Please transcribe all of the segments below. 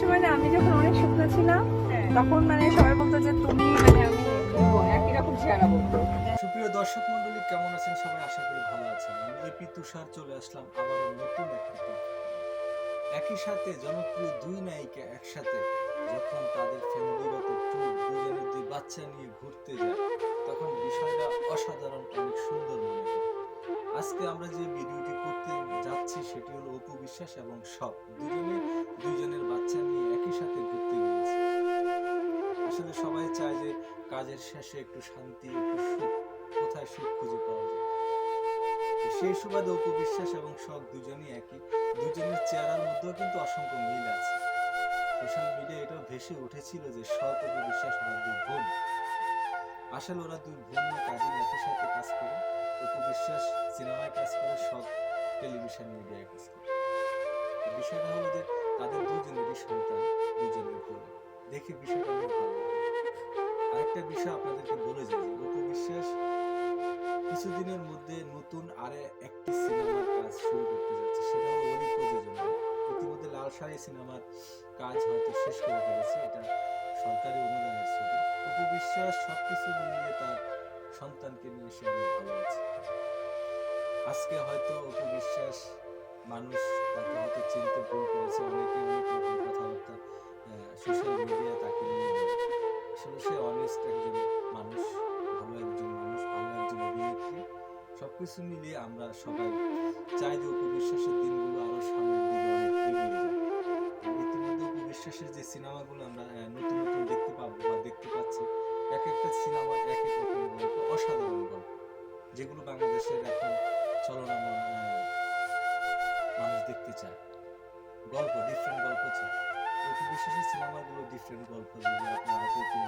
সময় না, আমি যখন অনেক শুকনো ছিলাম, তখন মানে সবাই বলতো যে তুমি মানে আমি একই রকম চেহারা বলতো। সুপ্রিয় দর্শক মন্ডলী কেমন আছেন? সবাই আশা করি ভালো আছেন। আমি এপি তুষার চলে আসলাম আবারও নতুন একটি একই সাথে জনপ্রিয় দুই নায়িকা একসাথে যখন তাদের ফ্যামিলিগত ট্যুর দুজনের দুই বাচ্চা নিয়ে ঘুরতে যায়, তখন বিষয়টা অসাধারণ, অনেক সুন্দর মনে হয়। আজকে আমরা যে ভিডিওটি করতে যাচ্ছি, সেটি হলো অপু বিশ্বাস এবং সব। দুজনে দুইজনের কাজের শেষে একটু শান্তি, একটু সুখ, কোথায় সুখ খুঁজে পাওয়া যায়? সেই সুবাদে অপু বিশ্বাস এবং শখ দুজনই একই। দুজনের চেহারার মধ্যেও কিন্তু অসংখ্য মিল আছে। সোশ্যাল মিডিয়া এটাও ভেসে উঠেছিল যে শখ অপু বিশ্বাস ওরা দুই বোন আসলে ওরা দুই বোন না কাজে একই সাথে কাজ করে। অপু বিশ্বাস সিনেমায় কাজ করে, শখ টেলিভিশন মিডিয়ায় কাজ করে। বিষয়টা হলো যে তাদের দুজনেরই সন্তান, দুজনের কোলে দেখে বিষয়টা আরেকটা বিষয় আপনাদেরকে বলে যাই যে বিশ্বাস কিছুদিনের মধ্যে নতুন আরে একটি সিনেমার কাজ শুরু করতে যাচ্ছে। সেটা হলো অলি প্রযোজনা ইতিমধ্যে লাল শাড়ি সিনেমার কাজ হয়তো শেষ করে ফেলেছে, এটা সরকারি অনুদানের ছবি। অপু বিশ্বাস সবকিছু মিলিয়ে তার সন্তানকে নিয়ে সে অনেক ভালো আছে। আজকে হয়তো অপু বিশ্বাস মানুষ তাকে হয়তো চিনতে ভুল করেছে অনেকে অনেক রকম কথাবার্তা সোশ্যাল মিডিয়া তাকে নিয়ে সবকিছু মিলিয়ে আমরা সবাই চাই যে উপবিশ্বাসের দিনগুলো আরও সামনের দিকে ইতিমধ্যে উপবিশ্বাসের যে সিনেমাগুলো আমরা নতুন নতুন দেখতে পাবো বা দেখতে পাচ্ছি এক একটা সিনেমা এক এক রকম গল্প, অসাধারণ গল্প, যেগুলো বাংলাদেশের এখন চলনাময় মানুষ দেখতে চায়। গল্প ডিফারেন্ট গল্প চায়। অতি বিশ্বাসের সিনেমাগুলো ডিফারেন্ট গল্প, যেগুলো আপনারা হয়তো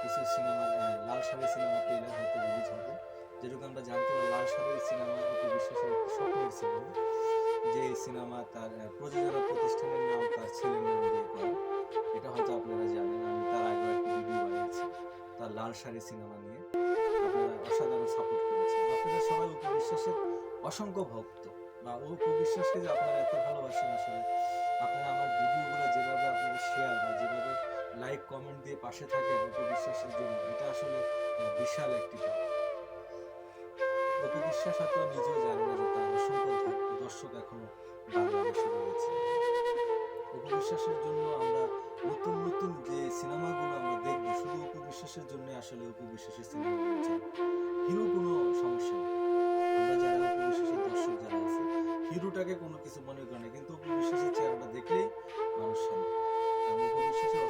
কিছু cinema Lal Shari cinema trailer হয়তো রিলিজ হবে। যেরকম আমরা জানতে পারি, লাল শাড়ি সিনেমা অতি বিশ্বাসের একটি সিনেমা যে সিনেমা তার প্রযোজনা প্রতিষ্ঠানের নাম তার ছেলের নাম দিয়ে করা। এটা হয়তো আপনারা জানেন, আমি তার আগে একটা ভিডিও বানিয়েছি, তার লাল শাড়ি সিনেমা নিয়ে। আপনারা অসাধারণ সাপোর্ট করেছেন। আপনারা সবাই অপু বিশ্বাসের অসংখ্য ভক্ত, বা অপু বিশ্বাসকে যে আপনারা এত ভালোবাসেন আসলে। আপনারা আমার ভিডিওগুলো যেভাবে আপনারা শেয়ার বা যেভাবে লাইক কমেন্ট দিয়ে পাশে থাকেন অপু বিশ্বাসের জন্য, এটা আসলে বিশাল একটি পাওয়া। অপু বিশ্বাস হয়তো নিজেও জানে না যে তার অসংখ্য দর্শক এখনও বাংলাদেশে জন্য আমরা নতুন নতুন যে সিনেমাগুলো আমরা দেখব, শুধু অপু বিশ্বাসের জন্য আসলে অপু বিশ্বাসের সিনেমা হিরো কোনো সমস্যা নেই। আমরা যারা অপু দর্শক যারা আছে, হিরোটাকে কোনো কিছু মনে করে না, কিন্তু অপু বিশ্বাসের চেহারাটা দেখলেই মানুষ শান্ত। অপু বিশ্বাসের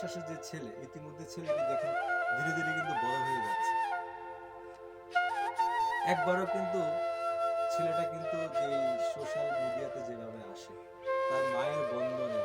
বিশ্বাসের যে ছেলে, ইতিমধ্যে ছেলেটি দেখেন ধীরে ধীরে কিন্তু বড় হয়ে যাচ্ছে। একবারও কিন্তু ছেলেটা কিন্তু যে সোশ্যাল মিডিয়াতে যেভাবে আসে, তার মায়ের বন্ধনে